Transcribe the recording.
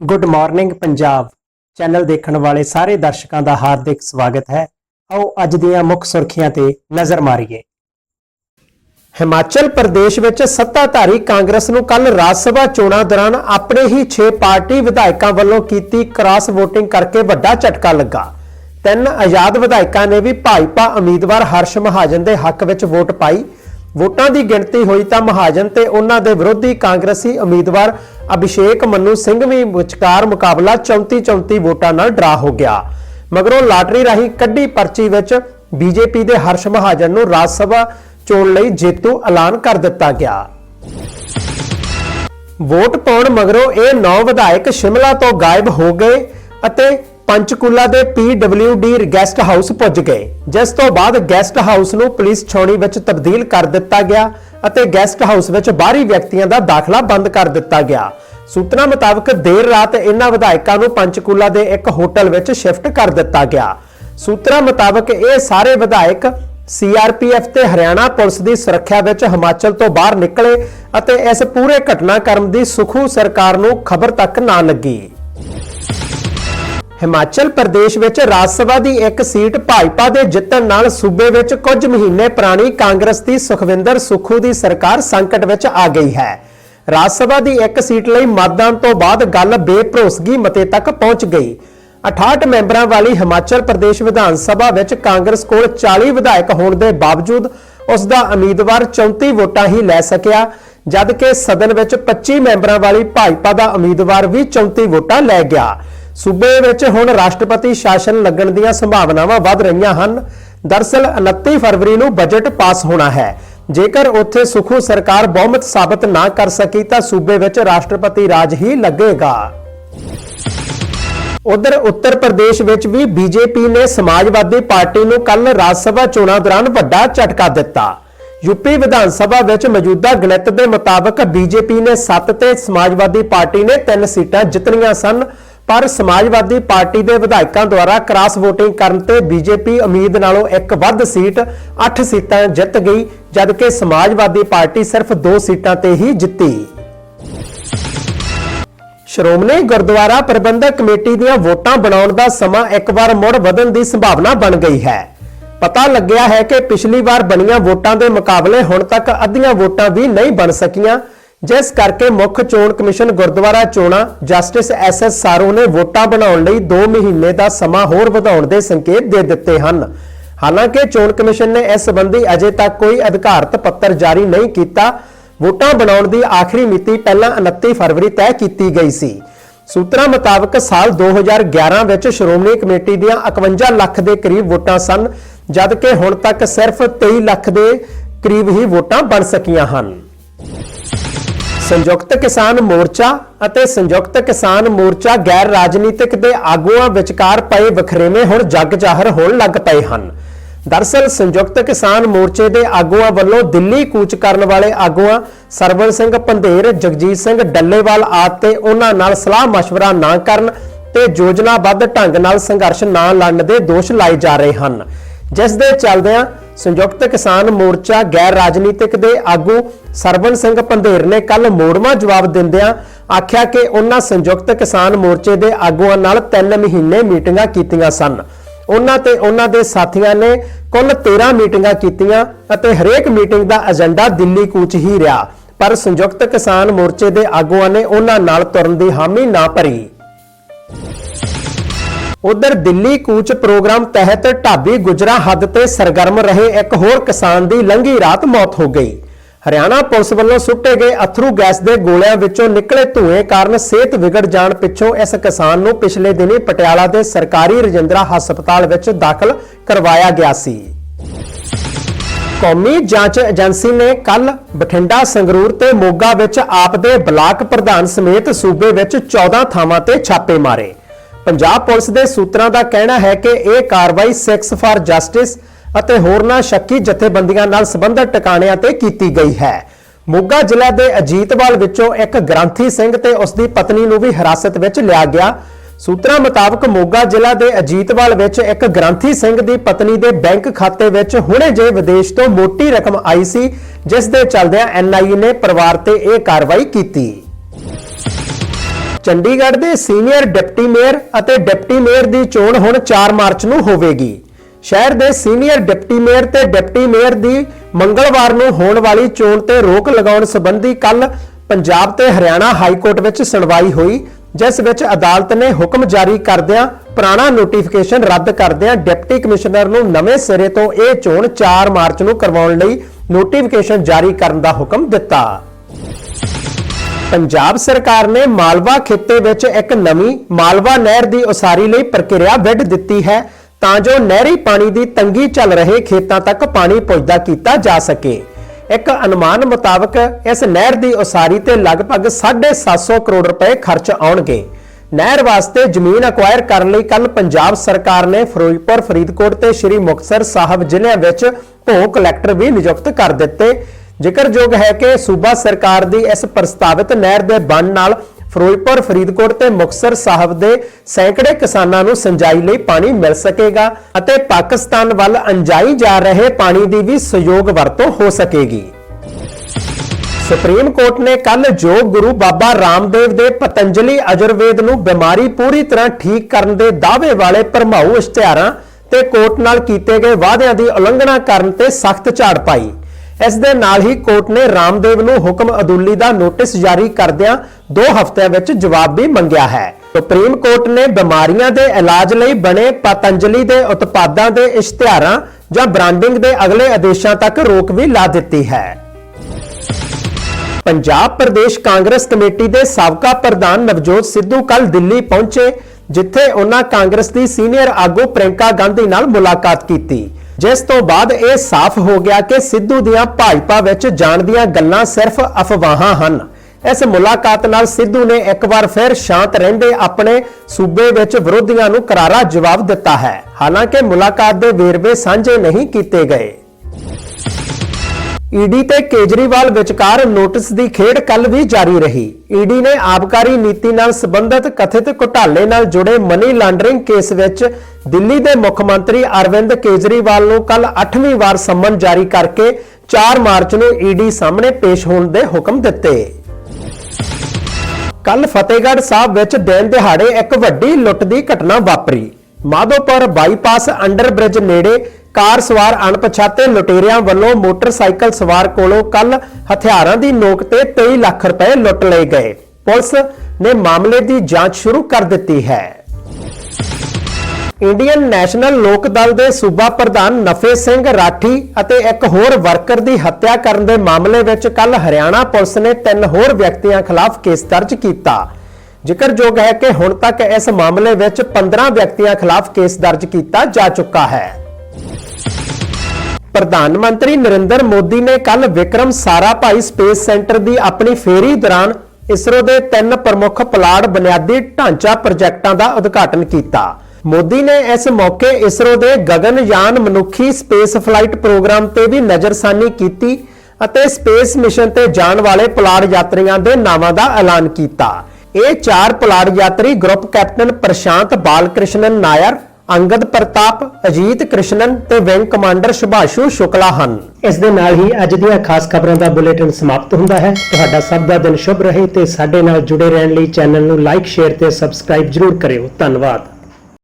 Good morning Punjab channel ਦੇਖਣ ਵਾਲੇ ਸਾਰੇ ਦਰਸ਼ਕਾਂ ਦਾ ਹਾਰਦਿਕ ਸਵਾਗਤ ਹੈ। ਆਓ ਅੱਜ ਦੀਆਂ ਮੁੱਖ ਸੁਰਖੀਆਂ ਤੇ ਨਜ਼ਰ ਮਾਰੀਏ। ਹਿਮਾਚਲ ਪ੍ਰਦੇਸ਼ ਵਿੱਚ ਸੱਤਾਧਾਰੀ ਕਾਂਗਰਸ ਨੂੰ ਕੱਲ ਰਾਜ ਸਭਾ ਚੋਣਾਂ ਦੌਰਾਨ ਆਪਣੇ ਹੀ 6 ਪਾਰਟੀ ਵਿਧਾਇਕਾਂ ਵੱਲੋਂ ਕੀਤੀ ਕ੍ਰਾਸ VOTING ਕਰਕੇ ਵੱਡਾ ਝਟਕਾ ਲੱਗਾ। ਤਿੰਨ ਆਜ਼ਾਦ ਵਿਧਾਇਕਾਂ ਨੇ ਵੀ ਭਾਜਪਾ ਉਮੀਦਵਾਰ ਹਰਸ਼ ਮਹਾਜਨ ਦੇ ਹੱਕ ਵਿੱਚ ਵੋਟ ਪਾਈ। ਵੋਟਾਂ ਦੀ ਗਿਣਤੀ ਹੋਈ ਤਾਂ ਮਹਾਜਨ ਤੇ ਉਹਨਾਂ ਦੇ ਵਿਰੋਧੀ ਕਾਂਗਰਸੀ ਉਮੀਦਵਾਰ ਅਭਿਸ਼ੇਕ ਮੰਨੂ ਸਿੰਘ ਵੀ ਵਿਚਕਾਰ ਮੁਕਾਬਲਾ 34-34 ਵੋਟਾਂ ਨਾਲ ਡਰਾ ਹੋ ਗਿਆ। ਮਗਰੋਂ ਲਾਟਰੀ ਰਾਹੀਂ ਕੱਢੀ ਪਰਚੀ ਵਿੱਚ ਬੀਜੇਪੀ ਦੇ ਹਰਸ਼ ਮਹਾਜਨ ਨੂੰ ਰਾਜ ਸਭਾ ਚੋਣ ਲਈ ਜੇਤੂ ਐਲਾਨ ਕਰ ਦਿੱਤਾ ਗਿਆ। ਵੋਟ ਪਾਉਣ ਮਗਰੋਂ ਇਹ ਨੌ ਵਿਧਾਇਕ ਸ਼ਿਮਲਾ ਤੋਂ ਗਾਇਬ ਹੋ ਗਏ ਅਤੇ ਪੰਚਕੂਲਾ ਦੇ ਪੀਡਬਲਯੂਡੀ ਗੈਸਟ ਹਾਊਸ ਪੁੱਜ ਗਏ। ਜਿਸ ਤੋਂ ਬਾਅਦ ਗੈਸਟ ਹਾਊਸ ਨੂੰ ਪੁਲਿਸ ਛਾਉਣੀ ਵਿੱਚ ਤਬਦੀਲ ਕਰ ਦਿੱਤਾ ਗਿਆ ਅਤੇ ਗੈਸਟ ਹਾਊਸ ਵਿੱਚ ਬਾਹਰੀ ਵਿਅਕਤੀਆਂ ਦਾ ਦਾਖਲਾ ਬੰਦ ਕਰ ਦਿੱਤਾ ਗਿਆ। ਸੂਤਰਾਂ ਮੁਤਾਬਕ ਦੇਰ ਰਾਤ ਇਹਨਾਂ ਵਿਧਾਇਕਾਂ ਨੂੰ ਪੰਚਕੂਲਾ ਦੇ ਇੱਕ ਹੋਟਲ ਵਿੱਚ ਸ਼ਿਫਟ ਕਰ ਦਿੱਤਾ ਗਿਆ। ਸੂਤਰਾਂ ਮੁਤਾਬਕ ਇਹ ਸਾਰੇ ਵਿਧਾਇਕ ਸੀਆਰਪੀਐਫ ਤੇ ਹਰਿਆਣਾ ਪੁਲਿਸ ਦੀ ਸੁਰੱਖਿਆ ਵਿੱਚ ਹਿਮਾਚਲ ਤੋਂ ਬਾਹਰ ਨਿਕਲੇ ਅਤੇ ਇਸ ਪੂਰੇ ਘਟਨਾਕ੍ਰਮ ਦੀ ਸੁਖੂ ਸਰਕਾਰ ਨੂੰ ਖਬਰ ਤੱਕ ਨਾ ਲੱਗੀ। ਹਿਮਾਚਲ ਪ੍ਰਦੇਸ਼ ਵਿੱਚ ਰਾਜ ਸਭਾ ਦੀ ਇੱਕ ਸੀਟ ਭਾਜਪਾ ਦੇ ਜਿੱਤਣ ਨਾਲ ਸੂਬੇ ਵਿੱਚ ਕੁਝ ਮਹੀਨੇ ਪੁਰਾਣੀ ਕਾਂਗਰਸ ਦੀ ਸੁਖਵਿੰਦਰ ਸੁਖੂ ਦੀ ਸਰਕਾਰ ਸੰਕਟ ਵਿੱਚ ਆ ਗਈ ਹੈ। ਰਾਜ ਸਭਾ ਦੀ ਇੱਕ ਸੀਟ ਲਈ ਮਤਦਾਨ ਤੋਂ ਬਾਅਦ ਗੱਲ ਬੇਭਰੋਸਗੀ ਮਤੇ ਤੱਕ ਪਹੁੰਚ ਗਈ। 68 ਮੈਂਬਰਾਂ ਵਾਲੀ ਹਿਮਾਚਲ ਪ੍ਰਦੇਸ਼ ਵਿਧਾਨ ਸਭਾ ਵਿੱਚ ਕਾਂਗਰਸ ਕੋਲ 40 ਵਿਧਾਇਕ ਹੋਣ ਦੇ ਬਾਵਜੂਦ ਉਸ ਦਾ ਉਮੀਦਵਾਰ 34 ਵੋਟਾਂ ਹੀ ਲੈ ਸਕਿਆ, ਜਦਕਿ ਸਦਨ ਵਿੱਚ 25 ਮੈਂਬਰਾਂ ਵਾਲੀ ਭਾਜਪਾ ਦਾ ਉਮੀਦਵਾਰ ਵੀ 34 ਵੋਟਾਂ ਲੈ ਗਿਆ। ਸੂਬੇ ਵਿੱਚ ਹੁਣ ਰਾਸ਼ਟਰਪਤੀ ਸ਼ਾਸਨ ਲੱਗਣ ਦੀਆਂ ਸੰਭਾਵਨਾਵਾਂ ਵੱਧ ਰਹੀਆਂ ਹਨ। ਦਰਸਲ 29 ਫਰਵਰੀ ਨੂੰ ਬਜਟ ਪਾਸ ਹੋਣਾ ਹੈ। ਜੇਕਰ ਉੱਥੇ ਸੁਖੂ ਸਰਕਾਰ ਬਹੁਮਤ ਸਾਬਤ ਨਾ ਕਰ ਸਕੀ, ਤਾਂ ਸੂਬੇ ਵਿੱਚ ਰਾਸ਼ਟਰਪਤੀ ਰਾਜ ਹੀ ਲੱਗੇਗਾ। ਉਧਰ ਉੱਤਰ ਪ੍ਰਦੇਸ਼ ਵਿੱਚ ਵੀ ਬੀਜੇਪੀ ਨੇ ਸਮਾਜਵਾਦੀ ਪਾਰਟੀ ਨੂੰ ਕੱਲ ਰਾਜ ਸਭਾ ਚੋਣਾਂ ਦੌਰਾਨ ਵੱਡਾ ਝਟਕਾ ਦਿੱਤਾ। ਯੂਪੀ ਵਿਧਾਨ ਸਭਾ ਵਿੱਚ ਮੌਜੂਦਾ ਗਣਿਤ ਦੇ ਮੁਤਾਬਕ ਬੀਜੇਪੀ ਨੇ 7 ਤੇ ਸਮਾਜਵਾਦੀ ਪਾਰਟੀ ਨੇ 3 ਸੀਟਾਂ ਜਿੱਤਣੀਆਂ ਸਨ। ਪਰ ਸਮਾਜਵਾਦੀ ਪਾਰਟੀ ਦੇ ਵਿਧਾਇਕਾਂ ਦੁਆਰਾ ਕ੍ਰਾਸ VOTING ਕਰਨ ਤੇ ਬੀਜੇਪੀ ਉਮੀਦ ਨਾਲੋਂ ਇੱਕ ਵੱਧ ਸੀਟ 8 ਸੀਟਾਂ ਜਿੱਤ ਗਈ, ਜਦਕਿ ਸਮਾਜਵਾਦੀ ਪਾਰਟੀ ਸਿਰਫ 2 ਸੀਟਾਂ ਤੇ ਹੀ ਜਿੱਤੀ। ਸ਼੍ਰੋਮਣੀ ਗੁਰਦੁਆਰਾ ਪ੍ਰਬੰਧਕ ਕਮੇਟੀ ਦੀਆਂ ਵੋਟਾਂ ਬਣਾਉਣ ਦਾ ਸਮਾਂ ਇੱਕ ਵਾਰ ਮੁੜ ਵਧਣ ਦੀ ਸੰਭਾਵਨਾ ਬਣ ਗਈ ਹੈ। ਪਤਾ ਲੱਗਿਆ ਹੈ ਕਿ ਪਿਛਲੀ ਵਾਰ ਬਣੀਆਂ ਵੋਟਾਂ ਦੇ ਮੁਕਾਬਲੇ ਹੁਣ ਤੱਕ ਅੱਧੀਆਂ ਵੋਟਾਂ ਵੀ ਨਹੀਂ ਬਣ ਸਕੀਆਂ। ਜਿਸ ਕਰਕੇ ਮੁੱਖ ਚੋਣ ਕਮਿਸ਼ਨ ਗੁਰਦੁਆਰਾ ਚੋਣਾਂ ਜਸਟਿਸ ਐਸ ਐਸ ਸਾਰੂ ਨੇ ਵੋਟਾਂ ਬਣਾਉਣ ਲਈ 2 ਮਹੀਨੇ ਦਾ ਸਮਾਂ ਹੋਰ ਵਧਾਉਣ ਦੇ ਸੰਕੇਤ ਦੇ ਦਿੱਤੇ ਹਨ। ਹਾਲਾਂਕਿ ਚੋਣ ਕਮਿਸ਼ਨ ਨੇ ਇਸ ਸੰਬੰਧੀ ਅਜੇ ਤੱਕ ਕੋਈ ਅਧਿਕਾਰਤ ਪੱਤਰ ਜਾਰੀ ਨਹੀਂ ਕੀਤਾ। ਵੋਟਾਂ ਬਣਾਉਣ ਦੀ ਆਖਰੀ ਮਿਤੀ ਪਹਿਲਾਂ 29 ਫਰਵਰੀ ਤੈਅ ਕੀਤੀ ਗਈ ਸੀ। ਸੂਤਰਾਂ ਮੁਤਾਬਕ ਸਾਲ 2011 ਵਿੱਚ ਸ਼੍ਰੋਮਣੀ ਕਮੇਟੀ ਦੀਆਂ 51 ਲੱਖ ਦੇ ਕਰੀਬ ਵੋਟਾਂ ਸਨ, ਜਦਕਿ ਹੁਣ ਤੱਕ ਸਿਰਫ 23 ਲੱਖ ਦੇ ਕਰੀਬ ਹੀ ਵੋਟਾਂ ਬਣ ਸਕੀਆਂ ਹਨ। ਸੰਯੁਕਤ ਕਿਸਾਨ ਮੋਰਚਾ ਅਤੇ ਸੰਯੁਕਤ ਕਿਸਾਨ ਮੋਰਚਾ ਗੈਰ ਰਾਜਨੀਤਿਕ ਦੇ ਆਗੂਆਂ ਵਿਚਕਾਰ ਪਏ ਵਖਰੇਵੇਂ ਹੁਣ ਜੱਗ ਜਾਹਰ ਹੋਣ ਲੱਗ ਪਏ ਹਨ। ਦਰਸਲ, ਸੰਯੁਕਤ ਕਿਸਾਨ ਮੋਰਚੇ ਦੇ ਆਗੂਆਂ ਵੱਲੋਂ ਦਿੱਲੀ ਕੂਚ ਕਰਨ ਵਾਲੇ ਆਗੂਆਂ ਸਰਵਨ ਸਿੰਘ ਪੰਧੇਰ, ਜਗਜੀਤ ਸਿੰਘ ਡੱਲੇਵਾਲ ਆਦਿ ਤੇ ਉਹਨਾਂ ਨਾਲ ਸਲਾਹ مشਵਰਾ ਨਾ ਕਰਨ ਤੇ ਯੋਜਨਾਬੱਧ ਢੰਗ ਨਾਲ ਸੰਘਰਸ਼ ਨਾ ਲੜਨ ਦੇ ਦੋਸ਼ ਲਾਏ ਜਾ ਰਹੇ ਹਨ। ਜਿਸ ਦੇ ਚਲਦਿਆਂ ਸੰਯੁਕਤ ਕਿਸਾਨ ਮੋਰਚਾ ਗੈਰ ਰਾਜਨੀਤਿਕ ਦੇ ਆਗੂ ਸਰਵਨ ਸਿੰਘ ਪੰਧੇਰ ਨੇ ਕੱਲ ਮੋੜਵਾ ਜਵਾਬ ਦਿੰਦਿਆਂ ਆਖਿਆ ਕਿ ਉਹਨਾਂ ਸੰਯੁਕਤ ਕਿਸਾਨ ਮੋਰਚੇ ਦੇ ਆਗੂਆਂ ਨਾਲ 3 ਮਹੀਨੇ ਮੀਟਿੰਗਾਂ ਕੀਤੀਆਂ ਸਨ। ਉਹਨਾਂ ਤੇ ਉਹਨਾਂ ਦੇ ਸਾਥੀਆਂ ਨੇ ਕੁੱਲ 13 ਮੀਟਿੰਗਾਂ ਕੀਤੀਆਂ ਅਤੇ ਹਰੇਕ ਮੀਟਿੰਗ ਦਾ ਏਜੰਡਾ ਦਿੱਲੀ ਕੂਚ ਹੀ ਰਿਹਾ, ਪਰ ਸੰਯੁਕਤ ਕਿਸਾਨ ਮੋਰਚੇ ਦੇ ਆਗੂਆਂ ਨੇ ਉਹਨਾਂ ਨਾਲ ਤੁਰਨ ਦੀ ਹਾਮੀ ਨਾ ਭਰੀ। ਉਧਰ ਦਿੱਲੀ ਕੂਚ ਪ੍ਰੋਗਰਾਮ ਤਹਿਤ ਢਾਬੀ ਗੁਜਰਾ ਹੱਦ ਤੇ ਸਰਗਰਮ ਰਹੇ ਇੱਕ ਹੋਰ ਕਿਸਾਨ ਦੀ ਲੰਘੀ ਰਾਤ ਮੌਤ ਹੋ ਗਈ। ਹਰਿਆਣਾ ਪੁਲਿਸ ਵੱਲੋਂ ਸੁੱਟੇ ਗਏ ਅਥਰੂ ਗੈਸ ਦੇ ਗੋਲਿਆਂ ਵਿੱਚੋਂ ਨਿਕਲੇ ਧੂਏ ਕਾਰਨ ਸਿਹਤ ਵਿਗੜ ਜਾਣ ਪਿੱਛੋਂ ਇਸ ਕਿਸਾਨ ਨੂੰ ਪਿਛਲੇ ਦਿਨੀ ਪਟਿਆਲਾ ਦੇ ਸਰਕਾਰੀ ਰਜਿੰਦਰਾ ਹਸਪਤਾਲ ਵਿੱਚ ਦਾਖਲ ਕਰਵਾਇਆ ਗਿਆ ਸੀ। ਕੌਮੀ ਜਾਂਚ ਏਜੰਸੀ ਨੇ ਕੱਲ ਬਠਿੰਡਾ, ਸੰਗਰੂਰ ਤੇ ਮੋਗਾ ਵਿੱਚ ਆਪ ਦੇ ਬਲਾਕ ਪ੍ਰਧਾਨ ਸਮੇਤ ਸੂਬੇ ਵਿੱਚ 14 ਥਾਵਾਂ ਤੇ ਛਾਪੇ ਮਾਰੇ। ਪੰਜਾਬ ਪੁਲਿਸ ਦੇ ਸੂਤਰਾਂ ਦਾ ਕਹਿਣਾ ਹੈ ਕਿ ਇਹ ਕਾਰਵਾਈ ਸਿਕਸ ਫਾਰ ਜਸਟਿਸ ਅਤੇ ਹੋਰਨਾਂ ਸ਼ੱਕੀ ਜਥੇਬੰਦੀਆਂ ਨਾਲ ਸੰਬੰਧਿਤ ਟਿਕਾਣਿਆਂ ਤੇ ਕੀਤੀ ਗਈ ਹੈ। ਮੋਗਾ ਜ਼ਿਲ੍ਹਾ ਦੇ ਅਜੀਤਵਾਲ ਵਿੱਚੋਂ ਇੱਕ ਗ੍ਰੰਥੀ ਸਿੰਘ ਤੇ ਉਸ ਦੀ ਪਤਨੀ ਨੂੰ ਵੀ ਹਿਰਾਸਤ ਵਿੱਚ ਲਿਆ ਗਿਆ। ਸੂਤਰਾਂ ਮੁਤਾਬਕ ਮੋਗਾ ਜ਼ਿਲ੍ਹਾ ਦੇ ਅਜੀਤਵਾਲ ਵਿੱਚ ਇੱਕ ਗ੍ਰੰਥੀ ਸਿੰਘ ਦੀ ਪਤਨੀ ਦੇ ਬੈਂਕ ਖਾਤੇ ਵਿੱਚ ਹੁਣੇ ਜੇ ਵਿਦੇਸ਼ ਤੋਂ ਮੋਟੀ ਰਕਮ ਆਈ ਸੀ, ਜਿਸ ਦੇ ਚੱਲਦਿਆਂ ਐਨਆਈਏ ਨੇ ਪਰਿਵਾਰ ਤੇ ਇਹ ਕਾਰਵਾਈ ਕੀਤੀ। ਚੰਡੀਗੜ੍ਹ ਦੇ ਸੀਨੀਅਰ ਡਿਪਟੀ ਮੇਅਰ ਅਤੇ ਡਿਪਟੀ ਮੇਅਰ ਦੀ ਚੋਣ ਹੁਣ 4 ਮਾਰਚ ਨੂੰ ਹੋਵੇਗੀ। ਸ਼ਹਿਰ ਦੇ ਸੀਨੀਅਰ ਡਿਪਟੀ ਮੇਅਰ ਤੇ ਡਿਪਟੀ ਮੇਅਰ ਦੀ ਮੰਗਲਵਾਰ ਨੂੰ ਹੋਣ ਵਾਲੀ ਚੋਣ ਤੇ ਰੋਕ ਲਗਾਉਣ ਸੰਬੰਧੀ ਕੱਲ ਪੰਜਾਬ ਤੇ ਹਰਿਆਣਾ ਹਾਈ ਕੋਰਟ ਵਿੱਚ ਸੁਣਵਾਈ ਹੋਈ, ਜਿਸ ਵਿੱਚ ਅਦਾਲਤ ਨੇ ਹੁਕਮ ਜਾਰੀ ਕਰਦਿਆਂ ਪੁਰਾਣਾ ਨੋਟੀਫਿਕੇਸ਼ਨ ਰੱਦ ਕਰਦਿਆਂ ਡਿਪਟੀ ਕਮਿਸ਼ਨਰ ਨੂੰ ਨਵੇਂ ਸਿਰੇ ਤੋਂ ਇਹ ਚੋਣ 4 ਮਾਰਚ ਨੂੰ ਕਰਵਾਉਣ ਲਈ ਨੋਟੀਫਿਕੇਸ਼ਨ ਜਾਰੀ ਕਰਨ ਦਾ ਹੁਕਮ ਦਿੱਤਾ। ਪੰਜਾਬ ਸਰਕਾਰ ਨੇ ਮਾਲਵਾ ਖਿੱਤੇ ਵਿੱਚ ਇੱਕ ਨਵੀਂ ਮਾਲਵਾ ਨਹਿਰ ਦੀ ਉਸਾਰੀ ਲਈ ਪ੍ਰਕਿਰਿਆ ਵਿੱਢ ਦਿੱਤੀ ਹੈ ਤਾਂ ਜੋ ਨਹਿਰੀ ਪਾਣੀ ਦੀ ਤੰਗੀ ਚੱਲ ਰਹੇ ਖੇਤਾਂ ਤੱਕ ਪਾਣੀ ਪਹੁੰਚਦਾ ਕੀਤਾ ਜਾ ਸਕੇ। ਇੱਕ ਅਨੁਮਾਨ ਮੁਤਾਬਕ ਇਸ ਨਹਿਰ ਦੀ ਉਸਾਰੀ ਤੇ ਲਗਭਗ 750 ਕਰੋੜ ਰੁਪਏ ਖਰਚ ਆਉਣਗੇ। ਨਹਿਰ ਵਾਸਤੇ ਜ਼ਮੀਨ ਅਕਵਾਇਰ ਕਰਨ ਲਈ ਕੱਲ ਪੰਜਾਬ ਸਰਕਾਰ ਨੇ ਫਿਰੋਜ਼ਪੁਰ, ਫਰੀਦਕੋਟ ਤੇ ਸ੍ਰੀ ਮੁਕਤਸਰ ਸਾਹਿਬ ਜ਼ਿਲ੍ਹਿਆਂ ਵਿੱਚ ਭੂ ਕਲੈਕਟਰ ਵੀ ਨਿਯੁਕਤ ਕਰ ਦਿੱਤੇ। ਜ਼ਿਕਰਯੋਗ ਹੈ ਕਿ ਸੂਬਾ ਸਰਕਾਰ ਦੀ ਇਸ ਪ੍ਰਸਤਾਵਿਤ ਨਹਿਰ ਦੇ ਬਣ ਨਾਲ ਫਿਰੋਜ਼ਪੁਰ, ਫਰੀਦਕੋਟ ਤੇ ਮੁਕਤਸਰ ਸਾਹਿਬ ਦੇ ਸੈਂਕੜੇ ਕਿਸਾਨਾਂ ਨੂੰ ਸਿੰਜਾਈ ਲਈ ਪਾਣੀ ਮਿਲ ਸਕੇਗਾ ਅਤੇ ਪਾਕਿਸਤਾਨ ਵੱਲ ਅੰਜਾਈ ਜਾ ਰਹੇ ਪਾਣੀ ਦੀ ਵੀ ਸਹਿਯੋਗ ਵਰਤੋਂ ਹੋ ਸਕੇਗੀ। ਸੁਪਰੀਮ ਕੋਰਟ ਨੇ ਕੱਲ ਯੋਗ ਗੁਰੂ ਬਾਬਾ ਰਾਮਦੇਵ ਦੇ ਪਤੰਜਲੀ ਅਜੁਰਵੇਦ ਨੂੰ ਬਿਮਾਰੀ ਪੂਰੀ ਤਰ੍ਹਾਂ ਠੀਕ ਕਰਨ ਦੇ ਦਾਅਵੇ ਵਾਲੇ ਭਰਮਾਊ ਇਸ਼ਤਿਹਾਰਾਂ ਤੇ ਕੋਰਟ ਨਾਲ ਕੀਤੇ ਗਏ ਵਾਅਦਿਆਂ ਦੀ ਉਲੰਘਣਾ ਕਰਨ ਤੇ ਸਖਤ ਝਾੜ ਪਾਈ। ਇਸ ਦੇ ਨਾਲ ਹੀ ਕੋਰਟ ਨੇ ਰਾਮਦੇਵ ਨੂੰ ਹੁਕਮ ਅਦੁੱਲੀ ਦਾ ਨੋਟਿਸ ਜਾਰੀ ਕਰਦਿਆਂ 2 ਹਫ਼ਤਿਆਂ ਵਿੱਚ ਜਵਾਬ ਵੀ ਮੰਗਿਆ ਹੈ। ਸੁਪਰੀਮ ਕੋਰਟ ਨੇ ਬਿਮਾਰੀਆਂ ਦੇ ਇਲਾਜ ਲਈ ਬਣੇ ਪਤੰਜਲੀ ਦੇ ਉਤਪਾਦਾਂ ਦੇ ਇਸ਼ਤਿਹਾਰਾਂ ਜਾਂ ਬ੍ਰਾਂਡਿੰਗ ਦੇ ਅਗਲੇ ਆਦੇਸ਼ਾਂ ਤੱਕ ਰੋਕ ਵੀ ਲਾ ਦਿੱਤੀ ਹੈ। ਪੰਜਾਬ ਪ੍ਰਦੇਸ਼ ਕਾਂਗਰਸ ਕਮੇਟੀ ਦੇ ਸਾਬਕਾ ਪ੍ਰਧਾਨ ਨਵਜੋਤ ਸਿੱਧੂ ਕੱਲ ਦਿੱਲੀ ਪਹੁੰਚੇ, ਜਿੱਥੇ ਉਹਨਾਂ ਕਾਂਗਰਸ ਦੀ ਸੀਨੀਅਰ ਆਗੂ ਪ੍ਰਿੰਕਾ ਗਾਂਧੀ ਨਾਲ ਮੁਲਾਕਾਤ ਕੀਤੀ। ਜਿਸ ਤੋਂ ਬਾਅਦ ਇਹ ਸਾਫ਼ ਹੋ ਗਿਆ ਕਿ ਸਿੱਧੂ ਦੀਆਂ ਭਾਜਪਾ ਵਿੱਚ ਜਾਣ ਦੀਆਂ ਗੱਲਾਂ ਸਿਰਫ ਅਫਵਾਹਾਂ ਹਨ। ਇਸ ਮੁਲਾਕਾਤ ਨਾਲ ਸਿੱਧੂ ਨੇ ਇੱਕ ਵਾਰ ਫਿਰ ਸ਼ਾਂਤ ਰਹਿੰਦੇ ਆਪਣੇ ਸੂਬੇ ਵਿੱਚ ਵਿਰੋਧੀਆਂ ਨੂੰ ਕਰਾਰਾ ਜਵਾਬ ਦਿੱਤਾ ਹੈ। ਹਾਲਾਂਕਿ ਮੁਲਾਕਾਤ ਦੇ ਵੇਰਵੇ ਸਾਂਝੇ ਨਹੀਂ ਕੀਤੇ ਗਏ। ਈਡੀ ਤੇ ਕੇਜਰੀਵਾਲ ਵਿਚਕਾਰ ਨੋਟਿਸ ਦੀ ਖੇਡ ਕੱਲ ਵੀ ਜਾਰੀ ਰਹੀ। ਈਡੀ ਨੇ ਆਬਕਾਰੀ ਨੀਤੀ ਨਾਲ ਸੰਬੰਧਿਤ ਕਥਿਤ ਘੁਟਾਲੇ ਨਾਲ ਜੁੜੇ ਮਨੀ ਲਾਂਡਰਿੰਗ ਕੇਸ ਵਿੱਚ ਦਿੱਲੀ ਦੇ ਮੁੱਖ ਮੰਤਰੀ ਅਰਵਿੰਦ ਕੇਜਰੀਵਾਲ ਨੂੰ ਕੱਲ 8ਵੀਂ ਵਾਰ ਸੰਮਨ ਜਾਰੀ ਕਰਕੇ 4 ਮਾਰਚ ਨੂੰ ਈਡੀ ਸਾਹਮਣੇ ਪੇਸ਼ ਹੋਣ ਦੇ ਹੁਕਮ ਦਿੱਤੇ। ਕੱਲ ਫਤਿਹਗੜ੍ਹ ਸਾਹਿਬ ਵਿੱਚ ਦਿਨ ਦਿਹਾੜੇ ਇੱਕ ਵੱਡੀ ਲੁੱਟ ਦੀ ਘਟਨਾ ਵਾਪਰੀ। ਮਾਧੋਪੁਰ ਬਾਈਪਾਸ ਅੰਡਰ ਬ੍ਰਿਜ ਨੇੜੇ ਕਾਰ ਸਵਾਰ ਅਣਪਛਾਤੇ ਲੁਟੇਰਿਆਂ ਵੱਲੋਂ ਮੋਟਰਸਾਈਕਲ ਸਵਾਰ ਕੋਲੋਂ ਕੱਲ ਹਥਿਆਰਾਂ ਦੀ ਨੋਕ ਤੇ 23 ਲੱਖ ਰੁਪਏ ਲੁੱਟ ਲਏ ਗਏ। ਪੁਲਿਸ ਨੇ ਮਾਮਲੇ ਦੀ ਜਾਂਚ ਸ਼ੁਰੂ ਕਰ ਦਿੱਤੀ ਹੈ। ਇੰਡੀਅਨ ਨੈਸ਼ਨਲ ਲੋਕ ਦਲ ਦੇ ਸੂਬਾ ਪ੍ਰਧਾਨ ਨਫੇ ਸਿੰਘ ਰਾਠੀ ਅਤੇ ਇੱਕ ਹੋਰ ਵਰਕਰ ਦੀ ਹੱਤਿਆ ਕਰਨ ਦੇ ਮਾਮਲੇ ਵਿੱਚ ਕੱਲ ਹਰਿਆਣਾ ਪੁਲਿਸ ਨੇ ਤਿੰਨ ਹੋਰ ਵਿਅਕਤੀਆਂ ਖਿਲਾਫ ਕੇਸ ਦਰਜ ਕੀਤਾ। ਜ਼ਿਕਰਯੋਗ ਹੈ ਕਿ ਹੁਣ ਤੱਕ ਇਸ ਮਾਮਲੇ ਵਿੱਚ 15 ਵਿਅਕਤੀਆਂ ਖਿਲਾਫ ਕੇਸ ਦਰਜ ਕੀਤਾ ਜਾ ਚੁੱਕਾ ਹੈ। ਪ੍ਰਧਾਨ ਮੰਤਰੀ ਨਰਿੰਦਰ ਮੋਦੀ ਨੇ ਕੱਲ ਵਿਕਰਮ ਸਾਰਾਭਾਈ ਸਪੇਸ ਸੈਂਟਰ ਦੀ ਆਪਣੀ ਫੇਰੀ ਦੌਰਾਨ ਇਸਰੋ ਦੇ ਤਿੰਨ ਪ੍ਰਮੁੱਖ ਪੁਲਾੜ ਬੁਨਿਆਦੀ ਢਾਂਚਾ ਪ੍ਰੋਜੈਕਟਾਂ ਦਾ ਉਦਘਾਟਨ ਕੀਤਾ। ਮੋਦੀ ਨੇ ਇਸ ਮੌਕੇ ਇਸਰੋ ਦੇ ਗਗਨਯਾਨ ਮਨੁੱਖੀ ਸਪੇਸ ਫਲਾਈਟ ਪ੍ਰੋਗਰਾਮ ਤੇ ਵੀ ਨਜ਼ਰਸਾਨੀ ਕੀਤੀ ਅਤੇ ਸਪੇਸ ਮਿਸ਼ਨ ਤੇ ਜਾਣ ਵਾਲੇ ਪੁਲਾੜ ਯਾਤਰੀਆਂ ਦੇ ਨਾਵਾਂ ਦਾ ਐਲਾਨ ਕੀਤਾ। ਇਹ ਚਾਰ ਪੁਲਾੜ ਯਾਤਰੀ ਗਰੁੱਪ ਕੈਪਟਨ ਪ੍ਰਸ਼ਾਂਤ ਬਾਲਕ੍ਰਿਸ਼ਨਨ ਨਾਇਰ, ਅੰਗਦ ਪ੍ਰਤਾਪ, ਅਜੀਤ ਕ੍ਰਿਸ਼ਨਨ ਤੇ ਵਿੰਗ ਕਮਾਂਡਰ ਸੁਭਾਸ਼ੂ ਸ਼ੁਕਲਾ ਹਨ। ਇਸ ਦੇ ਨਾਲ ਹੀ ਅੱਜ ਦੀਆਂ ਖਾਸ ਖਬਰਾਂ ਦਾ ਬੁਲੇਟਿਨ ਸਮਾਪਤ ਹੁੰਦਾ ਹੈ। ਤੁਹਾਡਾ ਸਭ ਦਾ ਦਿਨ ਸ਼ੁਭ ਰਹੇ ਤੇ ਸਾਡੇ ਨਾਲ ਜੁੜੇ ਰਹਿਣ ਲਈ ਚੈਨਲ ਨੂੰ ਲਾਈਕ ਸ਼ੇਅਰ ਤੇ ਸਬਸਕ੍ਰਾਈਬ ਜਰੂਰ ਕਰਿਓ। ਧੰਨਵਾਦ।